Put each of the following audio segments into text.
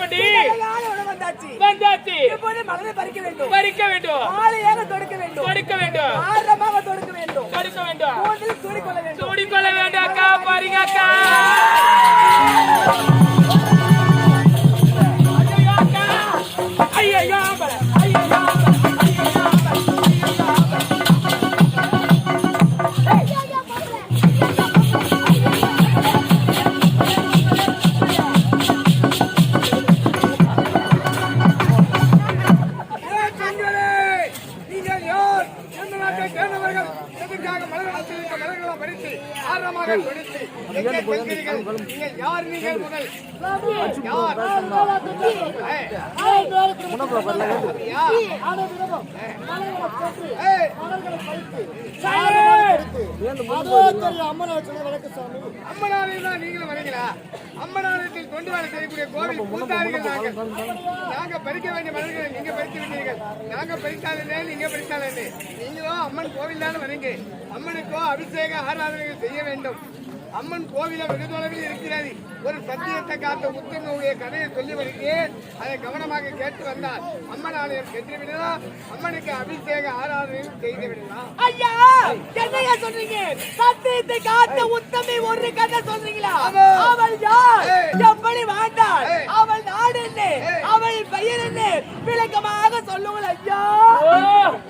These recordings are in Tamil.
கொண்டு வந்தாச்சு. வந்தாச்சு. இப்போது மலரை பறிக்க வேண்டும். பறிக்க வேண்டும். மாலையாக தொடுக்க வேண்டும். கொடுக்க வேண்டும். ஆரமாக தொடுக்க வேண்டும். கொடுக்க வேண்டும். கூண்டில் சூடிக்கொள்ள வேண்டும். சூடிக்கொள்ள வேண்டும் அக்கா. பாருங்க அக்கா. ஆரமாக கொடுத்து எங்கே யார் நீங்கள் யார் தான் நீங்களும் கொண்டு வர செய்யக்கூடிய கோவில் பூசாரிகள் நாங்கள் நாங்க பறிக்க வேண்டிய மலர்களை நீங்க பறித்து நாங்க பறித்தாலே நீங்க பறித்தாலே நீங்களும் அம்மன் கோவில் தானே வரீங்க. அம்மனுக்கோ அபிஷேக ஆராதனைகள் செய்ய வேண்டும் அம்மன் கோவில வெகு தொலைவில் இருக்கிறது. ஒரு சத்தியத்தை காத்த உத்தமனுடைய கதையை சொல்லி வருகிறேன். அதை கவனமாக கேட்டு வந்தால் அம்மன் ஆலயம் சென்று விடலாம் அம்மனுக்கு அபிஷேக ஆராதனையும் செய்து விடலாம் ஐயா என்னையா சொல்றீங்க? சத்தியத்தை காத்த உத்தமி ஒரு கதை சொல்றீங்களா. அவள் யார். எப்படி வாழ்ந்தாள். அவள் நாடு என்ன. அவள் பெயர் என்ன? விளக்கமாக சொல்லுங்கள் ஐயா.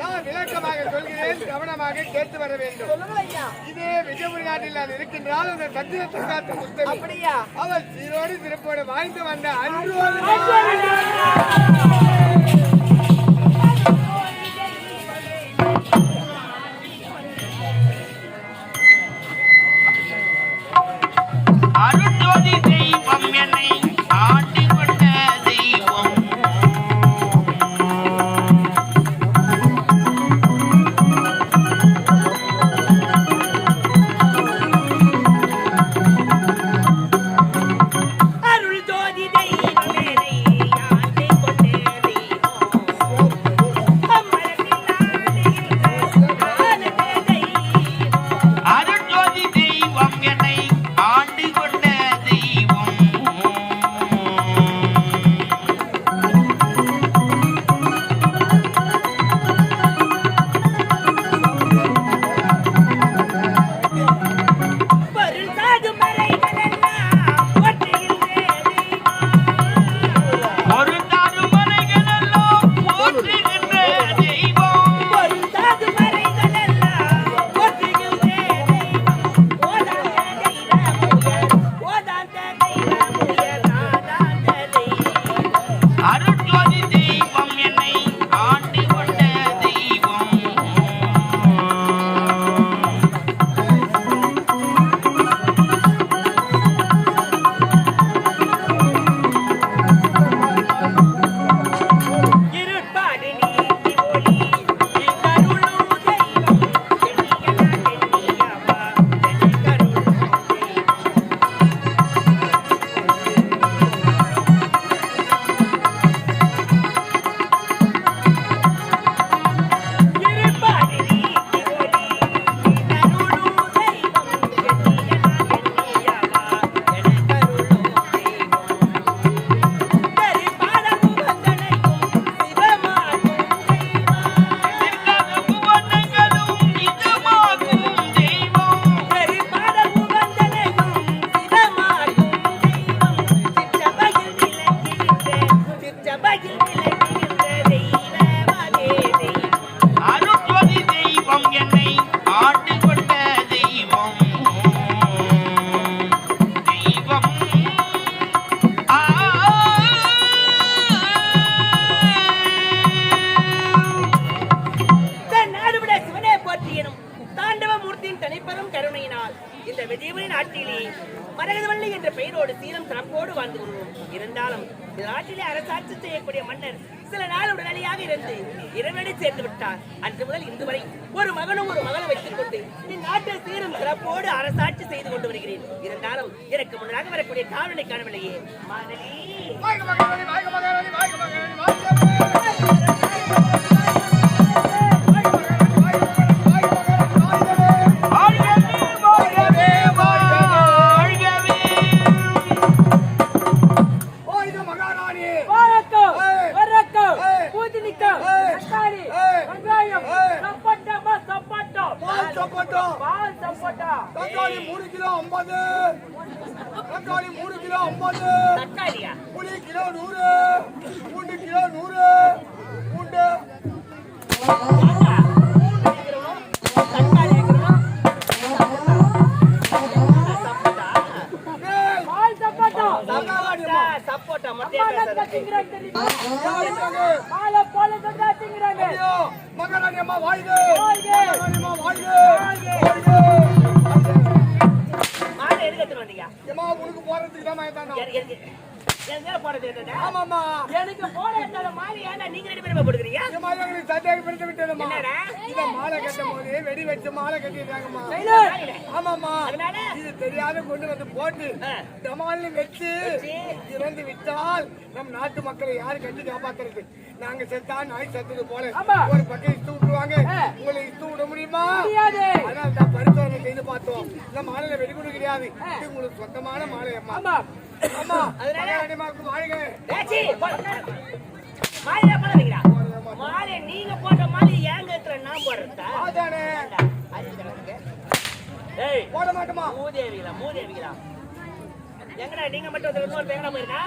நான் விளக்கமாக சொல்கிறேன். கவனமாக கேட்டு வர வேண்டும். சொல்லுங்கள் ஐயா. இதே விஜயபுரி நாட்டில் நான் இருக்கின்றால் அந்த சத்தியத்தை காத்த உத்தமி அப்படியா? அவள் சீரோடு சிறப்போடு வாழ்ந்து வந்த அன்று சில நாள் உடனடியாக இருந்து இறைவனை சேர்ந்து விட்டார். அன்று முதல் இன்று வரை ஒரு மகனும் ஒரு மகனை வைத்துக் கொண்டு இந்நாட்டில் சீரும் சிறப்போடு அரசாட்சி செய்து கொண்டு வருகிறேன். இருந்தாலும் எனக்கு முன்னதாக வரக்கூடிய காவலை காணவில்லையே. மாதவி. தக்காளி மூணு கிலோ ஐம்பது. தக்காளி மூணு கிலோ ஐம்பது. புளி கிலோ நூறு. பூண்டு கிலோ நூறு. பூண்டு. ஏமா உனக்கு போறதுக்கு தான் மயத்தாண்டா. என் மேல. எனக்கு போட வேண்டாத மாலை ஏன்டா நீங்க ரெண்டு பேரும் கட்டும் போது வெடி வச்சு மாலை கட்டிடுறாங்கம்மா. அதனால? இது தெரியாத கொண்டு வந்து போட்டு. டமால்னு வச்சு இறந்து விட்டால் நம் நாட்டு மக்களை யாரு கட்டி காப்பாத்துறது? நாங்க செத்தா நாய் செத்தது போல. ஒரு பக்கம் இஷ்டு விட்டுருவாங்க. உங்களை இஷ்டு விட முடியுமா? தான் பரிசோதனை செய்து பார்த்தோம். இந்த மாலையில வெடிகுண்டு கிடையாது இது உங்களுக்கு சொந்தமான மாலை அம்மா மாலை நீங்க போட்ட மாலை ஏங்க இருக்கிற நான் ஏய் போட மாட்டோமா? மூதேவிகளா மூதேவிகளா? எங்கடா நீங்க மட்டும் இன்னொரு எங்கடா போயிருக்கா?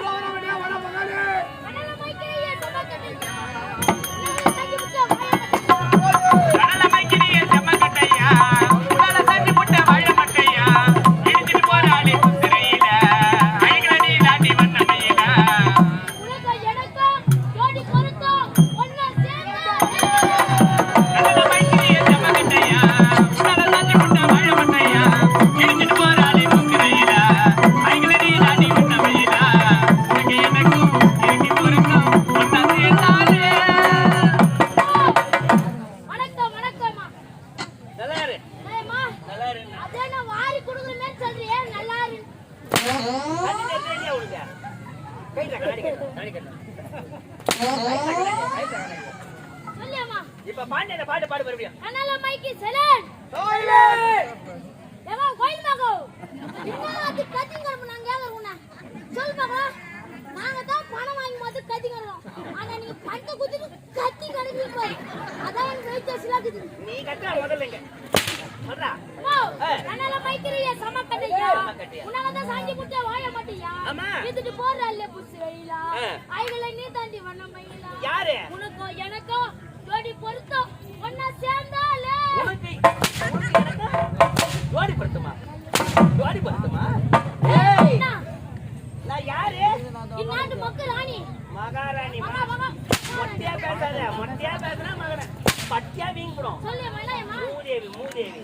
சொல்லு மலையம்மா மூதேவி மூதேவி.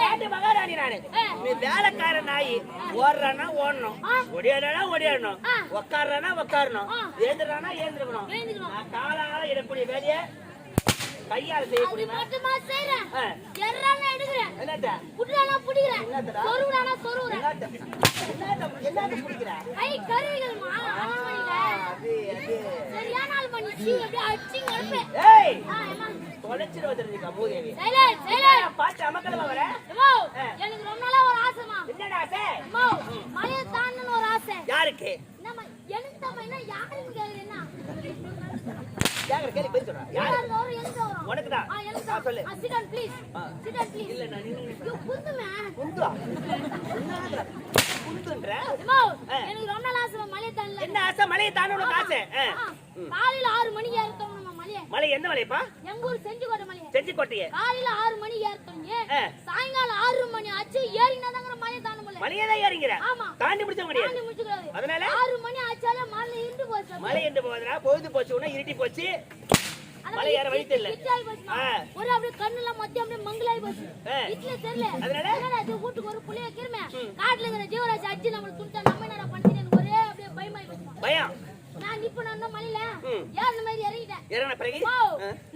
நாட்டு மகாராணி நானு. நீ வேலைக்கார நாய். ஓடுறானா ஓடணும். ஆ. ஒடியாடனா ஒடியாடணும். உக்காடுறானா உக்காரணும். ஆ. ஏந்திரானா ஏந்திருக்கணும் நான் காலால இடக்கூடிய வேலையை கையால என்னத்த? புடிக்கிறேன் சரியான ஆள் பண்ணி சீ அப்படியே அடிச்சு கடுப்பேன் ஏய்! மூதேவி அமக்கலமா வர. எனக்கு ரொம்ப நாளா ஒரு ஆசைமா என்னடா சார் எம்மோ மலையை தாண்டணும் ஒரு ஆசை. யாருக்கு? எனக்கு யாருன்னு கேக்குறேன்னா கேக்குற கேள்வி பதில் சொல்றா. யாரு? தான் சொல்லு. ஆ சிட் டவுன் ப்ளீஸ் இல்ல நான் நின்னு குந்துமே. குந்துவா? குந்துன்ற. எனக்கு ரொம்ப நாள் ஆசை மலையை தாண்டல என்ன ஆசை? மலையை தாண்ட உனக்கு ஆசை? காலையில ஆறு மணிக்கு மலையை மலை எந்த மலைப்பா? எங்க ஊர் செஞ்சுக்கோட்டை மலையை? செஞ்சி கோட்டையே காலையில ஆறு ஏறத்தோம் ஆ. சாயங்காலம் ஆறு மணி ஆச்சு. ஏறினாதாங்கிற மலையை தாண்ட முடியல. மலையை தான் ஏறிங்கிற ஆமா. தாண்டி முடிச்ச முடியாது தாண்டி முடிச்சுக்கிறாரு. அதனால? ஆறு மணி ஆச்சாலே மலை இருந்து போச்சு மலை என்று போகுதுடா பொழுது போச்சு உடனே இருட்டி போச்சு. மலை ஏற வழி தெரியல. ஒரு அப்படியே கண்ணுல மொத்தம் அப்படியே மங்கலாய் போச்சு. இட்லி தெரியல. அதனால? அது வீட்டுக்கு ஒரு புளிய கிருமே காட்டுல இருக்கிற ஜீவராஜ் அடிச்சு நம்மள துணிச்சா நம்ம என்னடா பண்ணிட்டு ஒரே அப்படியே பயமாயி போச்சுமா? பயம். நான் இப்ப நான் மலையில ம். ஏறின மாதிரி இறங்கிட்டேன் இறங்கின பிறகு.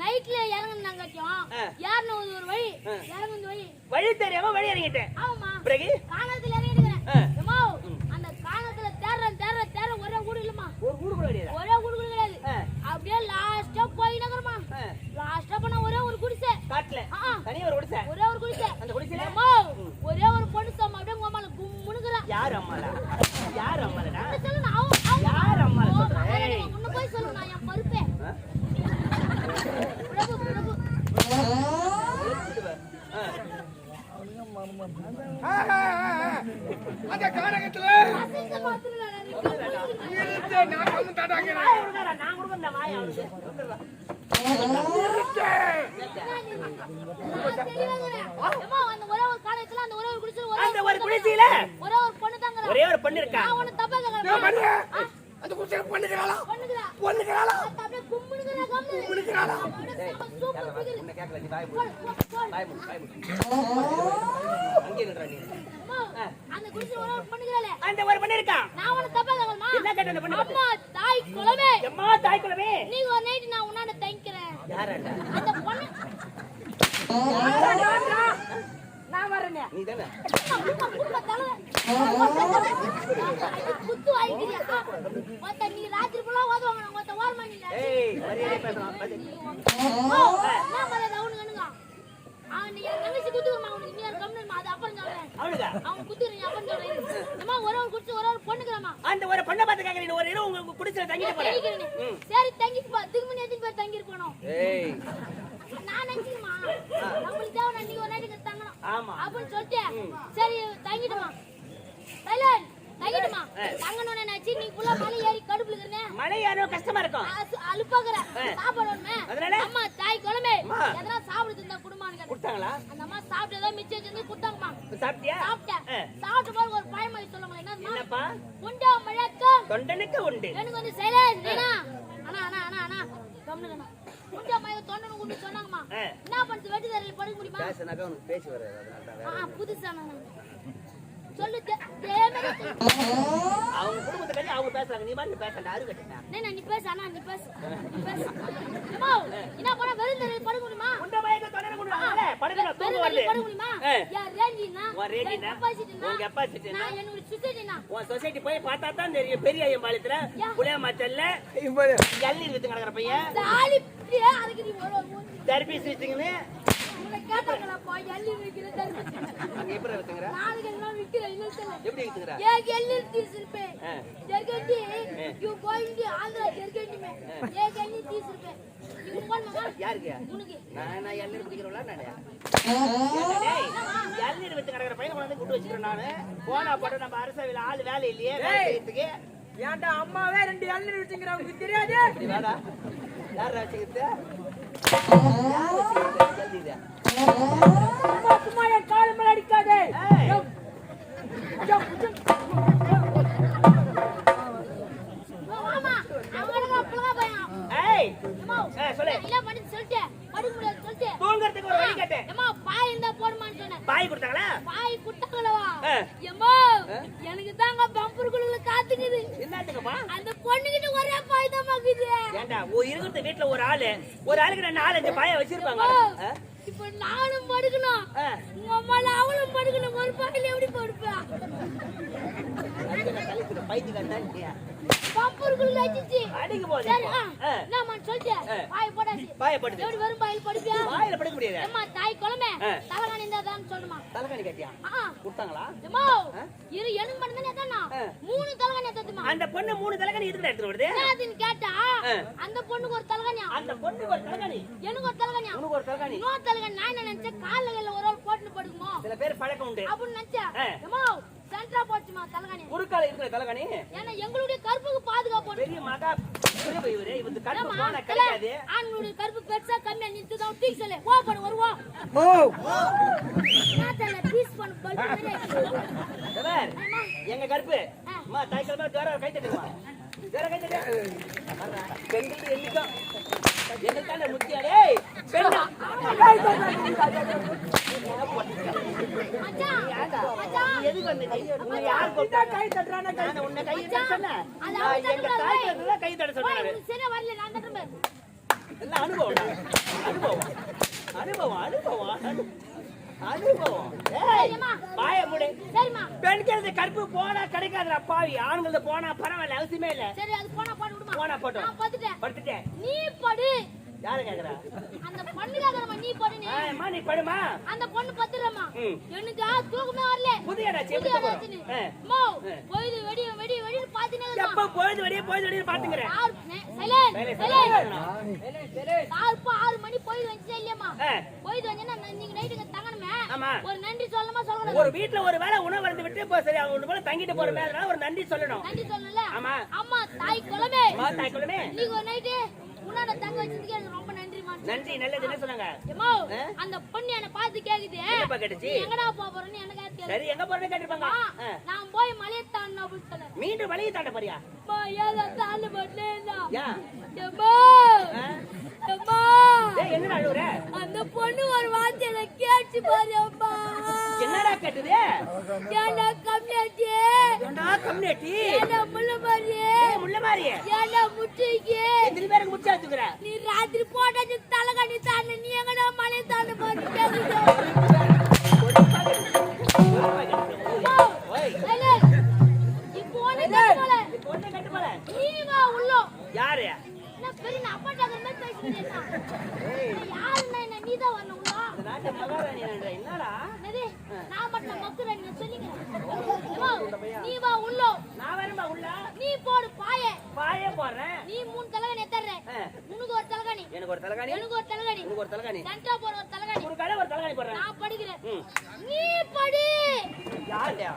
நைட்ல இறங்குனாங்கட்டியும் ஆ. ஏறின ஒரு ஒரு வழி. இறங்குன வழி. வழி தெரியாம வழி இறங்கிட்டேன். ஆமாமா பிறகு? காணத்துல. ஏம்மா, அந்த காணத்துல தேடுறேன் தேடுறேன் தேடுறேன். ஒரே ஊடு இல்லம்மா. ஒரு ஊடு கூட கிடையாது? ஒரே ஊடு கூட கிடையாது. அப்படியே லாஸ்டா போய் நகரமா. லாஸ்டா போனா ஒரே ஒரு குடிசை. காட்டுல. ஆ. தனியா ஒரு குடிசை? ஒரே ஒரு குடிசை. அந்த குடிசையில? ஒரே ஒரு பொண்ணு சம்மா அப்படியே உமால கும்முனுக்குறான் யார் அம்மாடா யார் அம்மாடா சொல்லு நான் அவ- அவ- யார் அம்மால ஓ, சொல்ற? மகனே, ஏய். உன்னை போய் சொல்லு நான் என் பருப்பே ஆ? பிரபு பிரபு எடுத்துட்டு வா. ஆ. ஆஹா, டேய், நான் கம்மு தாட்டாங்க வாயை விடுங்கடா, நான் கொடுக்குறேன்டா, வாயை அவனுக்கு. கொடுத்துடுறா. ஏம்மா, அந்த ஒரே ஒரு அந்த ஒரு குடிசையில ஒரே ஒரு பொண்ணு ஒரே ஒரு பொண்ணு ஒரே ஒரு இருக்கா நான் தப்பா கேட்கல. அந்த அப்படியே சூப்பர் நீ வாயை நீ. அம்மா, அந்த குடிசையில ஒரே ஒரு. அந்த ஒரு பொண்ணு இருக்கா நான் உன்னை தப்பா கேட்கலம்மா. என்ன கேட்ட அந்த பொண்ணு? அம்மா, தாய் குலமே. எம்மா தாய் குலமே நீ ஒரு night நான் உன்னாண்ட தங்கிக்கிறேன். யாராண்டா அந்த பொண்ணு நான் வரேனே நீ தானே அம்மா, குடும்ப தலை. குத்து வாங்கிக்கிறியா? நீ ராத்திரி ஃபுல்லா ஓதுவாங்க நான் ஒருத்த ஓரமா நில்ல. ஏய் மரியாதை பேசலாம் பாத்து. ஓ, என்ன மரியாதை அவனுக்கு என்னங்க? அவன் என் தங்கச்சி குத்துக்கம்மா அவனுக்கு நீ அது அப்புறம் சொல்றேன். அவனுக்கா அவன் குத்துறீங்க அப்புறம் சொல்றேன். அம்மா ஒரே ஒரு குடிச்சு ஒரே ஒரு பொண்ணுக்குறாமா அந்த ஒரு பொண்ணை பார்த்து கேட்கறீங்க ஒரு இரவு உங்க குடிசையில தங்கிட்டு போறேன். சரி தங்கிட்டு போ. திரும்ப நீ எத்தனை பேர் தங்கி இருக்கணும் ஏய். நான் நினைச்சுமா நம்மளுக்கு தேவை நீ ஒரு நாளைக்கு தங்கணும். ஆமா. அப்படின்னு சொல்லிட்டு சரி தங்கிட்டுமா? சைலன் தங்கிட்டுமா தங்கணும்னு நினைச்சு நீ மலை ஏறி கடுப்புல மழை கஷ்டமா இருக்கும் அழுப்பாக்குற சாப்பாடு வேணுமே அதனால? அம்மா தாய் குழம்பே. எதனா சாப்பிடுது கேட்டேன். கொடுத்தாங்களா? அந்த அம்மா சாப்பிட்டதா மிச்சம் வச்சிருந்து கொடுத்தாங்கம்மா. சாப்பிட்டியா? சாப்பிட்டேன். சாப்பிட்ட பிறகு ஒரு பழமொழி என்னதுமா என்னப்பா? உண்டா முழக்கம். தொண்டனுக்கு உண்டு. எனக்கு வந்து சைலன்ஸ் அண்ணா அண்ணா அண்ணா அண்ணா. அண்ணா. கம்முனுங்கண்ணா உண்டா மயக்க தொண்டனு கொண்டு சொன்னாங்கம்மா. என்ன பண்ணுறது வெட்டி தரையில் படுக்க முடியுமா? பேசுனாக்கா உனக்கு வராது அதனால புதுசா நான் சொல்லு தே- தேவனே சொல்லு. அவங்க குடும்பத்தை அவங்க பேசுறாங்க. நீ மாதிரி பேசണ്ട அரு கட்டினா நீ பேசு அண்ணா நீ பேசு பேசு. என்ன பண்ண வெறும் தரையில் படுக்க முடியுமா? உண்ட மயக்க தூங்க ரேஞ்சினா உன் ரேஞ்சினா? உன்? நான் என்னோட உன் சொசைட்டி போய் பார்த்தா தான் தெரியும். பெரிய ஐயம்பாளையத்துல. புளிய மச்சல்ல இளநீர் வித்து கிடக்குற பையன். தாலி அதுக்கு நீ கேட்டாங்களாப்பா, எள்ளி. அங்க எப்படி வித்துங்கிற நாளைக்கு எல்லாம் விக்கிற, இன்னும் சொல்லு. எப்படி வித்துங்கிற ஏன் எள்ளி தீசிருப்பே? ஆ. ஜெர்கண்டி, you going to ஆந்திரா ஜெர்கண்டி மே. ஏன் எள்ளி தீசிருப்பே? நீ போடணுமா? யாருக்கு உனக்கு. நான் நான் இளநீர் குடிக்கிறவளா நானே டேய் இளநீர் வித்து கிடக்குற பையனை கொண்டு வந்து கூட்டு வச்சுக்கிறேன் நானு போனா போட்டு நம்ம அரசவையில் ஆள் வேலை இல்லையே வேலை செய்யறதுக்கு ஏன்டா அம்மாவே ரெண்டு இளநீர் வச்சுங்கிறா உங்களுக்கு தெரியாது யார் வச்சுக்கிறது யார் வச்சுக்கிறது சொல்லு. கேட்டேன் அம்மா, பாய் இருந்தா சொன்னேன். பாய் கொடுத்தாங்களா பாய் எம்மா, எனக்கு தாங்க என்னத்துக்குப்பா அந்த பொண்ணுகிட்ட ஒரே பாய் தான் பாக்குது. ஏண்டா ஒரு இருக்கிற வீட்டுல ஒரு ஆளு. ஒரு ஆளுக்கு நான் நாலஞ்சு பாய வச்சிருப்பாங்க? இப்ப நானும் படுக்கணும். உங்க அம்மால அவளும் படுக்கணும். ஒரு பாயில எப்படி படுப்பா? தலகாணி தலகாணி அந்த பொண்ணு மூணு தலைக்காணி எதுக்கு எடுத்துட்டு வருது? கேட்டா. அந்த பொண்ணுக்கு ஒரு தலகாணியா? அந்த பொண்ணுக்கு ஒரு எனக்கு ஒரு தலகாணியா? உனக்கு ஒரு தலைக்காணி இன்னொரு தலகாணி நான் என்ன நினைச்சேன் கால்ல கையில ஒரு ஆள் போட்டுன்னு படுக்குமோ? சில பேர் பழக்கம் உண்டு. அப்படின்னு நினைச்சேன். சென்ட்ரா போச்சுமா தலகாணி? குறுக்கால இருக்கிற தலைக்காணி ஏன்னா எங்களுடைய கருப்புக்கு பாதுகாப்பு. பெரிய மகா பெரிய இவரு இவரு கருப்பு போன கிடைக்காது. ஆண்களுடைய கருப்பு பெருசா கம்மியா நிறுத்துதான் தூக்கி சொல்லு. வா பண்ணு வருவா நாத்தால பீஸ் பண்ணு பல்பு எங்க கருப்பு. அம்மா தாய் கிழமை வேற கை தட்டுமா? வேற கை தட்டு. பெண்கள் என்னைக்கும் எங்களுக்கு தானே முக்கியம் டேய் பெண்கள் பெண்களது கருப்பு போனா கிடைக்காதுடா பாவி ஆண்களது போனா பரவாயில்ல அவசியமே இல்ல சரி அது போனா போட்டு விடுமா போனா படுத்துட்டேன் நீ படு யார கேக்குறா அந்த நீ அம்மா நீ படுமா அந்த பொண்ணு பத்துறமா. எனக்கு தூக்கமே வரல வெடி வெடி பாத்துனே. எப்ப மணி பொழுது வந்துச்சா இல்லையாம்மா? வந்துச்சுன்னா நான் நீங்க இங்க தங்கணுமே. ஆமா. ஒரு நன்றி சொல்லணுமா, சொல்லக்கூடாதா? ஒரு வீட்ல ஒரு வேளை உணவு வந்து விட்டு இப்போ சரி அவங்க போல தங்கிட்டு போற மேல ஒரு நன்றி சொல்லணும் நன்றி சொல்லணும்ல? ஆமா. அம்மா, தாய் குலமே. அம்மா தாய் குலமே ஒரு night தங்க வச்சதுக்கு எனக்கு ரொம்ப. நன்றி நல்லது என்ன சொன்னாங்க ஆ? அந்த பொண்ணு என்னை பார்த்து கேக்குது என்னப்பா கேட்டுச்சு? நீ எங்கடா போப் போறேன்னு எனக்கு. சரி எங்க போறேன்னு கேட்டிருப்பாங்க. நான் போய் மலையை தாண்டணும் அப்படின்னு சொன்னேன். மீண்டும் வழியை தாண்ட போறியா அந்த பொண்ணு ஒரு வார்த்தையில கேட்டு பாரு அம்மா என்னடா கேட்டது ஏண்டா கம்மியாச்சு ஏண்டா கம்யூனிட்டி ஏண்டா முள்ள மாதிரி முள்ள மாதிரி ஏண்டா முட்டிக்கு எத்தனை பேருக்கு முடிச்சா வச்சுக்கிற நீ ராத்திரி போட்டாச்சு தலைகணி தாண்ட நீ எங்கடா மலை தாண்ட போட்டு கேக்குது அம்மா, ஓய் silent. இப்போ ஒண்ணு கேட்டு போல. பொண்ணை கட்டு போல நீ வா உள்ளோ யாரு என்ன பெரிய நான் அப்பா டாக்டர் மாதிரி பேசிக்கிறேன் யாருன்னா என்ன நீதான் வரணும் உள்ளோ இந்த நாட்டு மகாராணி என்ற என்னடா என்னது? நான் மட்டும் மக்குறேன் நீங்க சொன்னீங்க அம்மா, நீ வா உள்ளோ நான் வரமா உள்ள நீ போடு பாய பாயே போடுறேன் நீ மூணு தலைகாணி எத்தர்ற ஆ. உனக்கு ஒரு தலைகாணி எனக்கு ஒரு தலைகாணி எனக்கு ஒரு தலைகாணி உனக்கு ஒரு தலைகாணி சென்டா போற ஒரு தலைகாணி ஒரு கடை ஒரு தலைகாணி போடுறேன் நான் படிக்கிறேன் ம். நீ படி யாருடா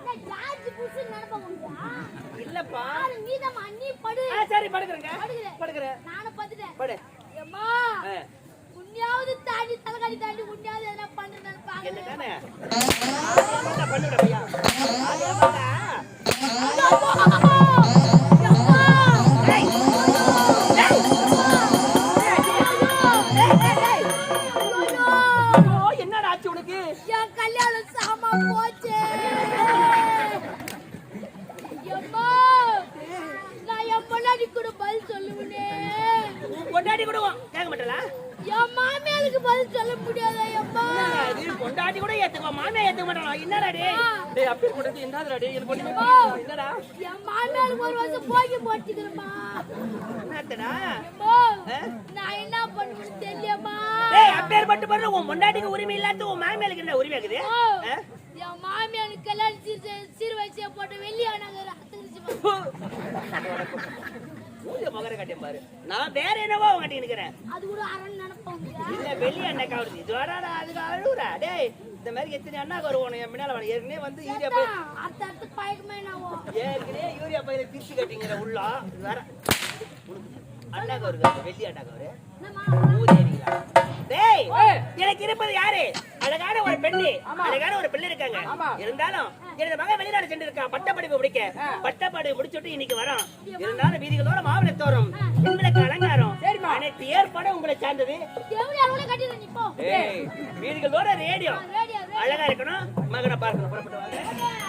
என்ன ஜார்ஜ் புஷ் நினைப்பா உண்டா நீதம்மா நீ படு சரி படுக்கிறேங்க. படுக்கிறேன். நானும் பார்த்துட்டேன் படு. அம்மா. உன்னையாவது தாண்டி தலைகாணி தாண்டி உன்னையாவது எதனா பண்றேன்னு பாக்குறேன் பையா. பொண்டாட்டி கூட கேட்க மாட்டல? என் மாமியாருக்கு பதில் சொல்ல முடியாதா இது? பொண்டாட்டி கூட ஏத்துக்கோ மாமியா ஏத்துக்க மாட்டானா என்னடா டேய்? டேய் அப்படி போட்டு என்னடா டேய்? எனக்கு ஒண்ணுமே அம்மா. புரியல. என்னடா? என் மாமியாருக்கு ஒரு வருஷம் என்னத்தடா? எம்மா ஆ? நான் என்ன பண்ணுவேன்னு தெரியமா? டேய் அப்பேர் பட்டு பண்ணு உன் பொண்டாட்டிக்கு உரிமை இல்லாத உன் மாமியாருக்கு என்ன உரிமை இருக்குது? என் மாமியாருக்கு கல்யாணம் சீர் சீர் வச்சு போட்டு வெள்ளியானாங்க ஊதிய மகர பாரு. நான் வேற என்னவோ உங்ககிட்ட நிக்கிறேன் அது கூட அரண் நினைப்பாங்க இல்ல வெளிய அதுக்கு அழுவுறா. டேய் இந்த மாதிரி எத்தனை அண்ணா வருவோம் என் பின்னால ஏற்கனவே வந்து யூரியா பை அடுத்த அடுத்து பயக்கமே நான் ஏற்கனவே யூரியா பையில பிரிச்சு கட்டிங்கிற உள்ள வேற. அண்ணா வெள்ளி அண்ணா கவரு டேய் எனக்கு இருப்பது யாரு? அழகான ஒரு பெண்ணு. அழகான ஒரு பிள்ளை இருக்காங்க. இருந்தாலும் எனது மகன் வெளிநாடு சென்று இருக்கான் பட்டப்படிப்பு முடிக்க. பட்டப்படிப்பு முடிச்சுட்டு இன்னைக்கு வரோம் இருந்தாலும் வீதிகளோட மாவிளை தோறும் எங்களுக்கு அலங்காரம். அனைத்து ஏற்பாடும் உங்களை சார்ந்தது. வீதிகளோட ரேடியோ ரேடியோ. அழகா இருக்கணும். மகனை பார்க்கணும். புறப்பட்டு வாங்க.